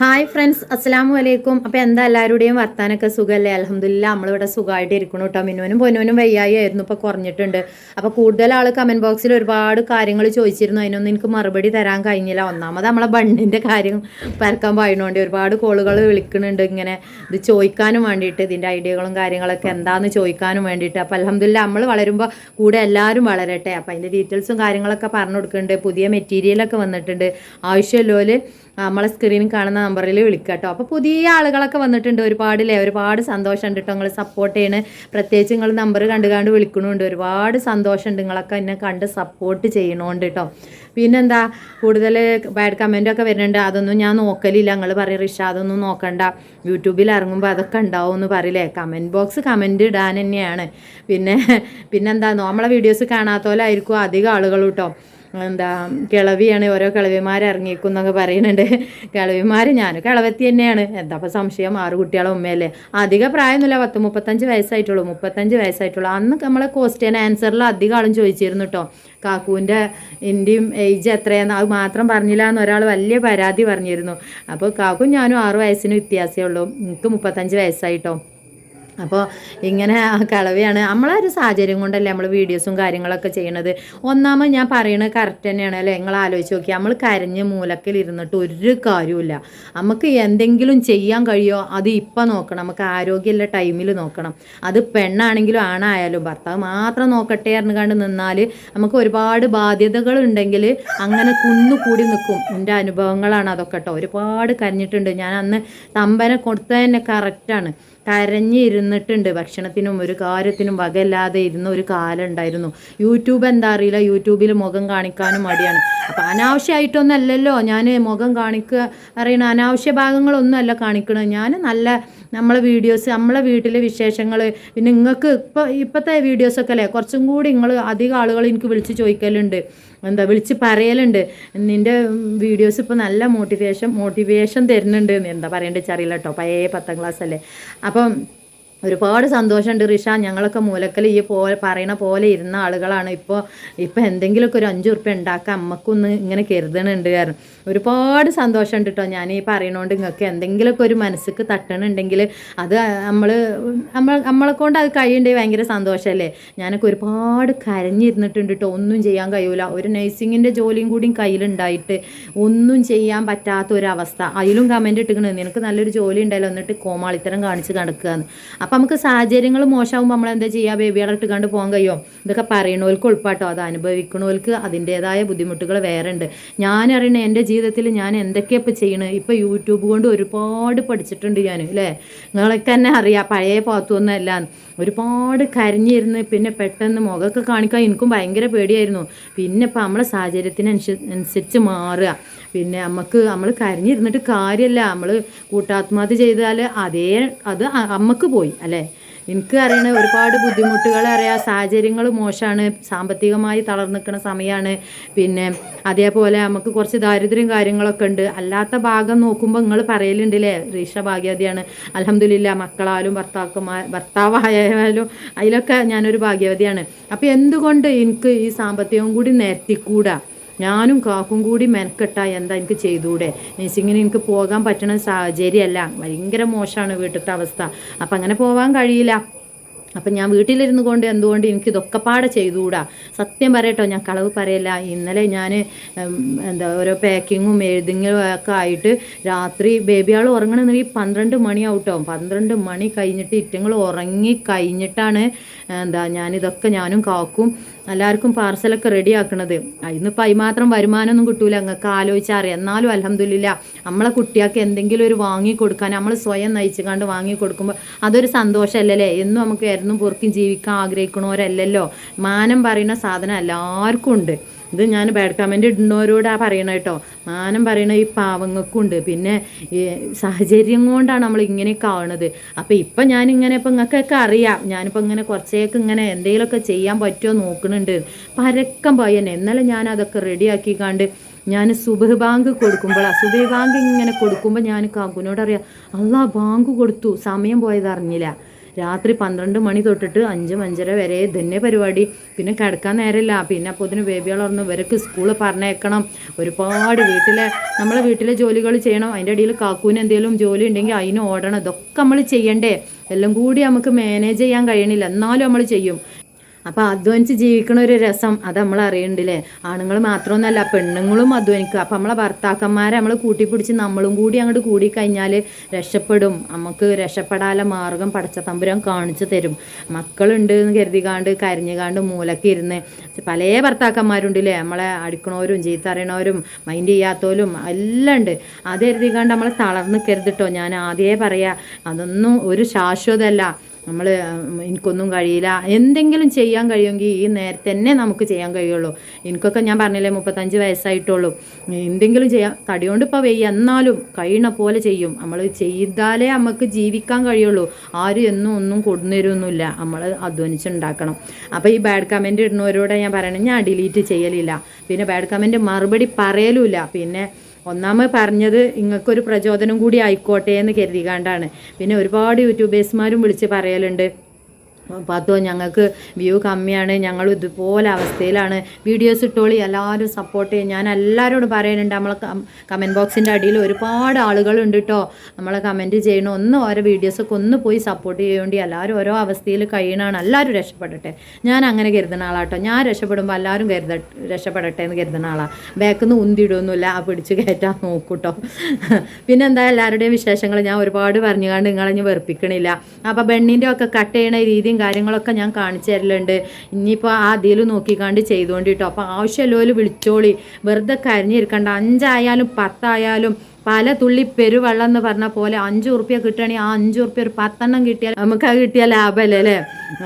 Hi friends അസ്സാം വലൈക്കും അപ്പോൾ എന്താ എല്ലാവരുടെയും വർത്താനൊക്കെ സുഖമല്ലേ അലഹമില്ല നമ്മളിവിടെ സുഖമായിട്ട് ഇരിക്കണം കേട്ടോ മിനുവനും പൊന്നുവനും വയ്യായി ആയിരുന്നു ഇപ്പോൾ കുറഞ്ഞിട്ടുണ്ട്. അപ്പോൾ കൂടുതൽ ആൾ കമന്റ് ബോക്സിൽ ഒരുപാട് കാര്യങ്ങൾ ചോദിച്ചിരുന്നു. അതിനൊന്നും എനിക്ക് മറുപടി തരാൻ കഴിഞ്ഞില്ല. ഒന്നാമത് നമ്മളെ ബണ്ണിന്റെ കാര്യം പരക്കാൻ പോയതുകൊണ്ട് ഒരുപാട് കോളുകൾ വിളിക്കുന്നുണ്ട് ഇങ്ങനെ. ഇത് ചോദിക്കാനും വേണ്ടിയിട്ട് ഇതിന്റെ ഐഡിയകളും കാര്യങ്ങളൊക്കെ എന്താണെന്ന് ചോദിക്കാനും വേണ്ടിയിട്ട്. അപ്പോൾ അലഹമില്ല നമ്മൾ വളരുമ്പോൾ കൂടെ എല്ലാവരും വളരട്ടെ. അപ്പോൾ അതിന്റെ ഡീറ്റെയിൽസും കാര്യങ്ങളൊക്കെ പറഞ്ഞു കൊടുക്കുന്നുണ്ട് പുതിയ മെറ്റീരിയലൊക്കെ വന്നിട്ടുണ്ട്. ആവശ്യമുള്ളവർ നമ്മളെ സ്ക്രീനിൽ കാണുന്ന നമ്പറിൽ വിളിക്കുക കേട്ടോ അപ്പോൾ പുതിയ ആളുകളൊക്കെ വന്നിട്ടുണ്ട്. ഒരുപാടില്ലേ? ഒരുപാട് സന്തോഷമുണ്ട് കേട്ടോ നിങ്ങൾ സപ്പോർട്ട് ചെയ്യണേ. പ്രത്യേകിച്ച് നിങ്ങൾ നമ്പർ കണ്ടു കണ്ട് വിളിക്കണമുണ്ട് ഒരുപാട് സന്തോഷമുണ്ട്. നിങ്ങളൊക്കെ എന്നെ കണ്ട് സപ്പോർട്ട് ചെയ്യണോണ്ട് കേട്ടോ പിന്നെന്താ? കൂടുതൽ ബാഡ് കമന്റൊക്കെ വരുന്നുണ്ട്. അതൊന്നും ഞാൻ നോക്കലില്ല. നിങ്ങൾ പറയും റിഷ അതൊന്നും നോക്കണ്ട. യൂട്യൂബിൽ ഇറങ്ങുമ്പോൾ അതൊക്കെ ഉണ്ടാവും എന്ന് പറയില്ലേ? കമന്റ് ബോക്സ് കമന്റ് ഇടാൻ തന്നെയാണ്. പിന്നെ പിന്നെന്താ? നമ്മളെ വീഡിയോസ് കാണാത്തോലായിരിക്കും അധികം ആളുകൾ കേട്ടോ എന്താ കിളവിയാണ് ഓരോ കിളവിമാർ ഇറങ്ങിയേക്കും പറയുന്നുണ്ട്. കിളവിമാർ ഞാൻ കിളവത്തി തന്നെയാണ്. എന്താ അപ്പോൾ സംശയം? ആറ് കുട്ടികളെ ഉമ്മയല്ലേ? അധിക പ്രായമൊന്നുമില്ല. പത്ത് മുപ്പത്തഞ്ച് വയസ്സായിട്ടുള്ളൂ. മുപ്പത്തഞ്ച് വയസ്സായിട്ടുള്ളൂ. അന്ന് നമ്മളെ ക്വസ്റ്റ്യൻ ആൻസറിൽ അധികം ആളും ചോദിച്ചിരുന്നു കേട്ടോ കാക്കുവിന്റെ എന്റെയും ഏജ് എത്രയാന്ന് അത് മാത്രം പറഞ്ഞില്ല എന്ന് ഒരാൾ വലിയ പരാതി പറഞ്ഞിരുന്നു. അപ്പോൾ കാക്കും ഞാനും ആറ് വയസ്സിന് വ്യത്യാസമേ ഉള്ളൂ. എനിക്ക് മുപ്പത്തഞ്ച് വയസ്സായിട്ടോ അപ്പോൾ ഇങ്ങനെ കളവിയാണ്. നമ്മളെ ഒരു സാഹചര്യം കൊണ്ടല്ലേ നമ്മൾ വീഡിയോസും കാര്യങ്ങളൊക്കെ ചെയ്യണത്. ഒന്നാമത് ഞാൻ പറയണത് കറക്റ്റ് തന്നെയാണ് അല്ലേ? നിങ്ങൾ ആലോചിച്ച് നോക്കി നമ്മൾ കരഞ്ഞ് മൂലക്കിൽ ഇരുന്നിട്ട് ഒരു കാര്യമില്ല നമുക്ക് എന്തെങ്കിലും ചെയ്യാൻ കഴിയുമോ അത് ഇപ്പം നോക്കണം. നമുക്ക് ആരോഗ്യമുള്ള ടൈമിൽ നോക്കണം. അത് പെണ്ണാണെങ്കിലും ആണായാലും ഭർത്താവ് മാത്രം നോക്കട്ടെ എന്ന് കണ്ട് നിന്നാൽ നമുക്ക് ഒരുപാട് ബാധ്യതകൾ ഉണ്ടെങ്കിൽ അങ്ങനെ കുന്നുകൂടി നിൽക്കും എന്റെ അനുഭവങ്ങളാണ് അതൊക്കെ കേട്ടോ. ഒരുപാട് കരഞ്ഞിട്ടുണ്ട്. ഞാൻ അന്ന് തമ്പനെ കൊടുത്തത് തന്നെ കറക്റ്റാണ് കരഞ്ഞ് ഇരുന്നിട്ടുണ്ട് ഭക്ഷണത്തിനും ഒരു കാര്യത്തിനും വകയില്ലാതെ ഇരുന്ന ഒരു കാലം ഉണ്ടായിരുന്നു. യൂട്യൂബ് എന്താ അറിയില്ല. യൂട്യൂബിൽ മുഖം കാണിക്കാനും മടിയാണ്. അപ്പം അനാവശ്യമായിട്ടൊന്നും അല്ലല്ലോ. ഞാൻ മുഖം കാണിക്കുക അറിയണ അനാവശ്യ ഭാഗങ്ങളൊന്നും അല്ല കാണിക്കണത്. ഞാൻ നല്ല നമ്മളെ വീഡിയോസ് നമ്മളെ വീട്ടിലെ വിശേഷങ്ങൾ പിന്നെ നിങ്ങൾക്ക് ഇപ്പോൾ ഇപ്പോഴത്തെ വീഡിയോസൊക്കെ അല്ലേ കുറച്ചും കൂടി നിങ്ങൾ അധികം ആളുകൾ എനിക്ക് വിളിച്ച് ചോദിക്കലുണ്ട്. എന്താ വിളിച്ച് പറയലുണ്ട്. നിന്റെ വീഡിയോസ് ഇപ്പോൾ നല്ല മോട്ടിവേഷൻ മോട്ടിവേഷൻ തരുന്നുണ്ട് എന്താ പറയേണ്ടത് അറിയില്ല കേട്ടോ പഴയ പത്താം ക്ലാസ് അല്ലേ? അപ്പം ഒരുപാട് സന്തോഷമുണ്ട് റിഷ. ഞങ്ങളൊക്കെ മൂലക്കൽ ഈ പോലെ പറയണ പോലെ ഇരുന്ന ആളുകളാണ്. ഇപ്പോൾ ഇപ്പോൾ എന്തെങ്കിലുമൊക്കെ ഒരു അഞ്ച് ഉറുപ്പ്യ ഉണ്ടാക്കാൻ അമ്മക്കൊന്ന് ഇങ്ങനെ കരുതണുണ്ട് കാരണം. ഒരുപാട് സന്തോഷമുണ്ട് കേട്ടോ ഞാൻ ഈ പറയണോണ്ട് നിങ്ങൾക്ക് എന്തെങ്കിലുമൊക്കെ ഒരു മനസ്സിക്ക് തട്ടണുണ്ടെങ്കിൽ അത് നമ്മൾ നമ്മൾ നമ്മളെ കൊണ്ട് അത് കഴിയുണ്ടെങ്കിൽ ഭയങ്കര സന്തോഷമല്ലേ ഞാനൊക്കെ ഒരുപാട് കരഞ്ഞിരുന്നിട്ടുണ്ട് കേട്ടോ ഒന്നും ചെയ്യാൻ കഴിയൂല. ഒരു നഴ്സിങ്ങിന്റെ ജോലിയും കൂടിയും കയ്യിലുണ്ടായിട്ട് ഒന്നും ചെയ്യാൻ പറ്റാത്ത ഒരവസ്ഥ അതിലും കമന്റ് ഇട്ടിക്കണേ. നിനക്ക് നല്ലൊരു ജോലി ഉണ്ടല്ലോ. എന്നിട്ട് കോമാളിത്തരം കാണിച്ച് കിടക്കുകയെന്ന് അപ്പം നമുക്ക് സാഹചര്യങ്ങൾ മോശമാകുമ്പോൾ നമ്മൾ എന്താ ചെയ്യുക ബേബികളെ ഇട്ട് കണ്ട് പോകാൻ കഴിയുമോ ഇതൊക്കെ പറയണവർക്ക് ഉൾപ്പാട്ടോ. അത് അനുഭവിക്കണവർക്ക് അതിന്റേതായ ബുദ്ധിമുട്ടുകൾ വേറെ ഉണ്ട് ഞാൻ അറിയണ എന്റെ ജീവിതത്തിൽ ഞാൻ എന്തൊക്കെയാണ് ഇപ്പോൾ ചെയ്യണത് ഇപ്പോൾ യൂട്യൂബ് കൊണ്ട് ഒരുപാട് പഠിച്ചിട്ടുണ്ട് ഞാൻ അല്ലേ നിങ്ങളൊക്കെ തന്നെ അറിയാം. പഴയ പാത്തൊന്നും അല്ല. ഒരുപാട് കരഞ്ഞിരുന്ന് പിന്നെ പെട്ടെന്ന് മുഖമൊക്കെ കാണിക്കാൻ എനിക്കും ഭയങ്കര പേടിയായിരുന്നു. പിന്നെ ഇപ്പം നമ്മളെ സാഹചര്യത്തിനനുസരിച്ച് മാറുക. പിന്നെ നമുക്ക് നമ്മൾ കരഞ്ഞിരുന്നിട്ട് കാര്യമല്ല നമ്മൾ കൂട്ടാത്മഹത്യ ചെയ്താൽ അതേ അത് അമ്മയ്ക്ക് പോയി അല്ലേ? എനിക്ക് അറിയണ ഒരുപാട് ബുദ്ധിമുട്ടുകൾ അറിയാം. സാഹചര്യങ്ങൾ മോശമാണ് സാമ്പത്തികമായി തളർന്നു നിൽക്കുന്ന സമയമാണ് പിന്നെ അതേപോലെ നമുക്ക് കുറച്ച് ദാരിദ്ര്യം കാര്യങ്ങളൊക്കെ ഉണ്ട്. അല്ലാത്ത ഭാഗം നോക്കുമ്പോൾ നിങ്ങൾ പറയലുണ്ടല്ലേ? റീഷ ഭാഗ്യവതിയാണ്. അലഹമില്ല മക്കളാലും ഭർത്താക്കന്മാർ ഭർത്താവായാലും അതിലൊക്കെ ഞാനൊരു ഭാഗ്യവതിയാണ്. അപ്പോൾ എന്തുകൊണ്ട് എനിക്ക് ഈ സാമ്പത്തികം കൂടി നേരത്തിക്കൂടാ? ഞാനും കാക്കും കൂടി മെനക്കെട്ട എന്താ എനിക്ക് ചെയ്തൂടെ? നഴ്സിങ്ങിന് എനിക്ക് പോകാൻ പറ്റണ സാഹചര്യമല്ല. ഭയങ്കര മോശമാണ് വീട്ടിലത്തെ അവസ്ഥ. അപ്പം അങ്ങനെ പോകാൻ കഴിയില്ല. അപ്പം ഞാൻ വീട്ടിലിരുന്നു കൊണ്ട് എന്തുകൊണ്ട് എനിക്ക് ഇതൊക്കെ പാടെ ചെയ്തുകൂടാ സത്യം പറയട്ടോ ഞാൻ കളവ് പറയല്ല. ഇന്നലെ ഞാൻ എന്താ ഓരോ പാക്കിങ്ങും എഴുതിങ്ങും ഒക്കെ ആയിട്ട് രാത്രി ബേബിയാൾ ഉറങ്ങണമെന്നുണ്ടെങ്കിൽ പന്ത്രണ്ട് മണിയാവട്ടോ പന്ത്രണ്ട് മണി കഴിഞ്ഞിട്ട് ഇറ്റങ്ങൾ ഉറങ്ങി കഴിഞ്ഞിട്ടാണ് എന്താ ഞാനിതൊക്കെ ഞാനും കാക്കും എല്ലാവർക്കും പാർസലൊക്കെ റെഡി ആക്കണത് ഇന്നിപ്പോൾ അതിമാത്രം വരുമാനമൊന്നും കിട്ടൂല. അങ്ങക്ക് ആലോചിച്ചറിയാം. എന്നാലും അലഹമില്ല നമ്മളെ കുട്ടികൾക്ക് എന്തെങ്കിലും ഒരു വാങ്ങി കൊടുക്കാൻ നമ്മൾ സ്വയം നയിച്ചു കണ്ട് വാങ്ങി കൊടുക്കുമ്പോൾ അതൊരു സന്തോഷമല്ലല്ലേ? എന്നും നമുക്ക് എന്നും പൊറുക്കും ജീവിക്കാൻ ആഗ്രഹിക്കണവരല്ലല്ലോ? മാനം പറയുന്ന സാധനം എല്ലാവർക്കും ഉണ്ട്. ഇത് ഞാൻ ബാഡ് കമന്റ് ഇടുന്നവരോടാ പറയണ കേട്ടോ മാനം പറയണ ഈ പാവങ്ങൾക്കുണ്ട്. പിന്നെ സാഹചര്യം കൊണ്ടാണ് നമ്മൾ ഇങ്ങനെയൊക്കെ ആവണത് അപ്പോൾ ഇപ്പം ഞാനിങ്ങനെ ഇപ്പം നിങ്ങൾക്കൊക്കെ അറിയാം. ഞാനിപ്പോൾ ഇങ്ങനെ കുറച്ചേക്ക് ഇങ്ങനെ എന്തെങ്കിലുമൊക്കെ ചെയ്യാൻ പറ്റുമോ നോക്കുന്നുണ്ട് പരക്കം പയ്യനെ ഇന്നലെ ഞാൻ അതൊക്കെ റെഡിയാക്കി കണ്ട് ഞാൻ സുബഹ് ബാങ്ക് കൊടുക്കുമ്പോൾ സുബഹ് ബാങ്ക് ഇങ്ങനെ കൊടുക്കുമ്പോൾ ഞാൻ കാക്കുനോട് അറിയാം അള്ളാ ബാങ്ക് കൊടുത്തു. സമയം പോയത് അറിഞ്ഞില്ല രാത്രി പന്ത്രണ്ട് മണി തൊട്ടിട്ട് അഞ്ചും അഞ്ചര വരെ തന്നെ പരിപാടി. പിന്നെ കിടക്കാൻ നേരമില്ല. പിന്നെ അപ്പോൾ ഇതിന് ബേബികളൊന്നും ഇവർക്ക് സ്കൂളിൽ പറഞ്ഞേക്കണം ഒരുപാട് വീട്ടിലെ നമ്മളെ വീട്ടിലെ ജോലികൾ ചെയ്യണം. അതിന്റെ ഇടയിൽ കാക്കൂന് എന്തെങ്കിലും ജോലി ഉണ്ടെങ്കിൽ അതിന് ഓടണം. ഇതൊക്കെ നമ്മൾ ചെയ്യണ്ടേ. എല്ലാം കൂടി നമുക്ക് മാനേജ് ചെയ്യാൻ കഴിയണില്ല. എന്നാലും നമ്മൾ ചെയ്യും. അപ്പോൾ അധ്വാനിച്ച് ജീവിക്കണ ഒരു രസം അത് നമ്മൾ അറിയണ്ടില്ലേ? ആണുങ്ങൾ മാത്രമൊന്നുമല്ല പെണ്ണുങ്ങളും അധ്വാനിക്കുക. അപ്പം നമ്മളെ ഭർത്താക്കന്മാരെ നമ്മൾ കൂട്ടിപ്പിടിച്ച് നമ്മളും കൂടി അങ്ങോട്ട് കൂടിക്കഴിഞ്ഞാൽ രക്ഷപ്പെടും. നമുക്ക് രക്ഷപ്പെടാതെ മാർഗം പടച്ച തമ്പുരാൻ കാണിച്ചു തരും. മക്കളുണ്ട് എന്ന് കരുതികാണ്ട് കരഞ്ഞുകാണ്ട് മൂലക്ക് ഇരുന്ന് പല ഭർത്താക്കന്മാരുണ്ടല്ലേ? നമ്മളെ അടിക്കണവരും ചീത്തറിയണവരും മൈൻഡ് ചെയ്യാത്തവരും എല്ലാം ഉണ്ട്. അത് കരുതികാണ്ട് നമ്മളെ തളർന്ന് കരുതിട്ടോ ഞാൻ ആദ്യമേ പറയാ അതൊന്നും ഒരു ശാശ്വതമല്ല നമ്മൾ എനിക്കൊന്നും കഴിയില്ല. എന്തെങ്കിലും ചെയ്യാൻ കഴിയുമെങ്കിൽ ഈ നേരത്തെ തന്നെ നമുക്ക് ചെയ്യാൻ കഴിയുള്ളൂ. എനിക്കൊക്കെ ഞാൻ പറഞ്ഞില്ലേ മുപ്പത്തഞ്ച് വയസ്സായിട്ടുള്ളൂ. എന്തെങ്കിലും ചെയ്യാം. തടിയോണ്ട് ഇപ്പോൾ വെയ്യ. എന്നാലും കഴിയണ പോലെ ചെയ്യും. നമ്മൾ ചെയ്താലേ നമുക്ക് ജീവിക്കാൻ കഴിയുള്ളൂ. ആരും എന്നും ഒന്നും കൊടുന്നിരുന്നില്ല നമ്മൾ അധ്വാനിച്ചുണ്ടാക്കണം. അപ്പോൾ ഈ ബാഡ് കമന്റ് ഇടുന്നവരോട് ഞാൻ പറയണത് ഞാൻ ഡിലീറ്റ് ചെയ്യലില്ല. പിന്നെ ബാഡ് കമന്റ് മറുപടി പറയലുമില്ല. പിന്നെ ഒന്നാമത് പറഞ്ഞത് നിങ്ങൾക്കൊരു പ്രചോദനം കൂടി ആയിക്കോട്ടെ എന്ന് കരുതി കണ്ടാണ് പിന്നെ ഒരുപാട് യൂട്യൂബേഴ്സ്മാരും വിളിച്ച് പറയലുണ്ട്. പത്തോ ഞങ്ങൾക്ക് വ്യൂ കമ്മിയാണ്. ഞങ്ങൾ ഇതുപോലെ അവസ്ഥയിലാണ്. വീഡിയോസ് ഇട്ടോളി എല്ലാവരും സപ്പോർട്ട് ചെയ്യും. ഞാൻ എല്ലാവരോടും പറയുന്നുണ്ട് നമ്മളെ കമന്റ് ബോക്സിന്റെ അടിയിൽ ഒരുപാട് ആളുകളുണ്ട് കേട്ടോ നമ്മളെ കമന്റ് ചെയ്യണം. ഒന്ന് ഓരോ വീഡിയോസൊക്കെ ഒന്ന് പോയി സപ്പോർട്ട് ചെയ്യേണ്ടി. എല്ലാവരും ഓരോ അവസ്ഥയിൽ കഴിയണമാണ് എല്ലാവരും രക്ഷപ്പെടട്ടെ. ഞാൻ അങ്ങനെ കരുതുന്ന ആളാട്ടോ ഞാൻ രക്ഷപ്പെടുമ്പോൾ എല്ലാവരും കരുത രക്ഷപ്പെടട്ടെ എന്ന് കരുതുന്ന ആളാണ് ബാക്കിൽ നിന്ന് ഉന്തിയിടൊന്നുമില്ല. ആ പിടിച്ച് കയറ്റാൻ നോക്കൂട്ടോ പിന്നെന്താ എല്ലാവരുടെയും വിശേഷങ്ങൾ? ഞാൻ ഒരുപാട് പറഞ്ഞുകൊണ്ട് നിങ്ങളെ വെറുപ്പിക്കണില്ല. അപ്പോൾ ബെണ്ണിന്റെ ഒക്കെ കട്ട് ചെയ്യണ രീതിയും കാര്യങ്ങളൊക്കെ ഞാൻ കാണിച്ചു തരലുണ്ട്. ഇനിയിപ്പോൾ ആ അതിൽ നോക്കിക്കാണ്ട് ചെയ്തുകൊണ്ടിട്ടോ അപ്പോൾ ആവശ്യമുള്ളവർ വിളിച്ചോളി. വെറുതെ കരഞ്ഞിരിക്കണ്ട. അഞ്ചായാലും പത്തായാലും പല തുള്ളി പെരുവെള്ളം എന്ന് പറഞ്ഞ പോലെ അഞ്ച് ഉറുപ്പ്യ കിട്ടുകയാണെങ്കിൽ ആ അഞ്ച് ഉറുപ്പ്യ ഒരു പത്തെണ്ണം കിട്ടിയാൽ നമുക്ക് കിട്ടിയ ലാഭമല്ലേ അല്ലേ?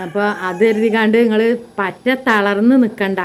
അപ്പോൾ അത് കരുതിക്കാണ്ട് നിങ്ങൾ പറ്റ തളർന്ന് നിൽക്കണ്ട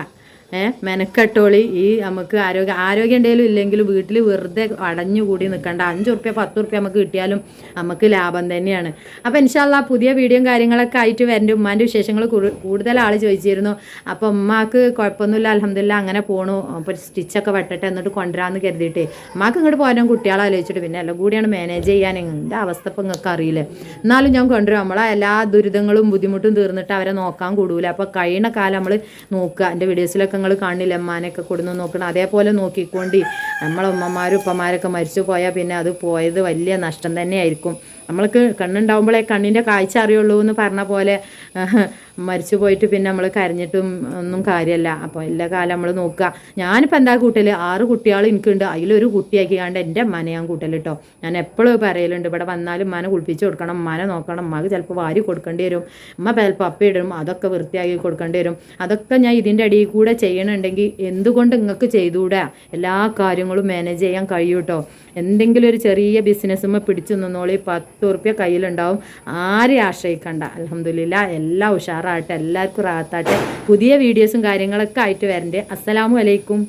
മെനക്കെട്ടോളി. ഈ നമുക്ക് ആരോഗ്യ ആരോഗ്യം ഉണ്ടെങ്കിലും ഇല്ലെങ്കിലും വീട്ടിൽ വെറുതെ അടഞ്ഞുകൂടി നിൽക്കണ്ട അഞ്ച് ഉറുപ്പ്യ പത്ത് ഉറുപ്പ്യ നമുക്ക് കിട്ടിയാലും നമുക്ക് ലാഭം തന്നെയാണ്. അപ്പോൾ ഇൻഷാല്ല പുതിയ വീഡിയോയും കാര്യങ്ങളൊക്കെ ആയിട്ട് വരേണ്ട. ഉമ്മാന്റെ വിശേഷങ്ങൾ കൂടുതൽ ആൾ ചോദിച്ചിരുന്നു. അപ്പോൾ ഉമ്മാക്ക് കുഴപ്പമൊന്നുമില്ല. അലഹമില്ല അങ്ങനെ പോണു. അപ്പോൾ സ്റ്റിച്ചൊക്കെ വെട്ടട്ടെ എന്നിട്ട് കൊണ്ടുവരാമെന്ന് കരുതിയിട്ട് ഉമ്മാക്ക് ഇങ്ങോട്ട് പോകാനും കുട്ടികളെ ആലോചിച്ചിട്ട് പിന്നെ എല്ലാം കൂടിയാണ് മാനേജ് ചെയ്യാൻ. എന്റെ അവസ്ഥ ഇപ്പം നിങ്ങൾക്ക് അറിയില്ല? എന്നാലും ഞാൻ കൊണ്ടുവരും. നമ്മളെ എല്ലാ ദുരിതങ്ങളും ബുദ്ധിമുട്ടും തീർന്നിട്ട് അവരെ നോക്കാൻ കൂടൂല. അപ്പോൾ കഴിയണ കാലം നമ്മൾ നോക്കുക. എന്റെ വീഡിയോസിലൊക്കെ നിങ്ങൾ കാണില്ല അമ്മാനൊക്കെ കൊടുന്ന് നോക്കണം. അതേപോലെ നോക്കിക്കൊണ്ടി. നമ്മളമ്മമാരും ഉപ്പമാരൊക്കെ മരിച്ചു പോയാൽ പിന്നെ അത് പോയത് വലിയ നഷ്ടം തന്നെയായിരിക്കും. നമ്മൾക്ക് കണ്ണുണ്ടാവുമ്പോഴേ കണ്ണിന്റെ കാഴ്ച അറിയുള്ളൂ എന്ന് പറഞ്ഞ പോലെ മരിച്ചു പോയിട്ട് പിന്നെ നമ്മൾ കരഞ്ഞിട്ടും ഒന്നും കാര്യമല്ല അപ്പോൾ എല്ലാ കാലം നമ്മൾ നോക്കുക. ഞാനിപ്പോൾ എന്താ കൂട്ടൽ ആറ് കുട്ടികൾ എനിക്കുണ്ട്. അതിലൊരു കുട്ടിയാക്കി കണ്ട് എന്റെ മനയാൻ കൂട്ടൽ കേട്ടോ ഞാൻ എപ്പോഴും പറയലുണ്ട് ഇവിടെ വന്നാലും മന കുളിപ്പിച്ച് കൊടുക്കണം മന നോക്കണം അമ്മയ്ക്ക് ചിലപ്പോൾ വാരി കൊടുക്കേണ്ടി വരും ഉമ്മ ചിലപ്പോൾ ഇടും അതൊക്കെ വൃത്തിയാക്കി കൊടുക്കേണ്ടി വരും. അതൊക്കെ ഞാൻ ഇതിന്റെ അടിയിൽ കൂടെ ചെയ്യണമുണ്ടെങ്കിൽ എന്തുകൊണ്ട് നിങ്ങൾക്ക് ചെയ്തുകൂടാ എല്ലാ കാര്യങ്ങളും മാനേജ് ചെയ്യാൻ കഴിയും കേട്ടോ എന്തെങ്കിലും ഒരു ചെറിയ ബിസിനസ്സുമ്മ പിടിച്ചു നിന്നോളി പത്ത് ഉറുപ്പ്യ കയ്യിലുണ്ടാവും. ആരെയും ആശ്രയിക്കണ്ട. അലഹമില്ല എല്ലാം ഉഷാറാകട്ടെ എല്ലാവർക്കും റാത്താട്ടെ പുതിയ വീഡിയോസും കാര്യങ്ങളൊക്കെ ആയിട്ട് വരണ്ടേ. അസ്സലാമു അലൈക്കും.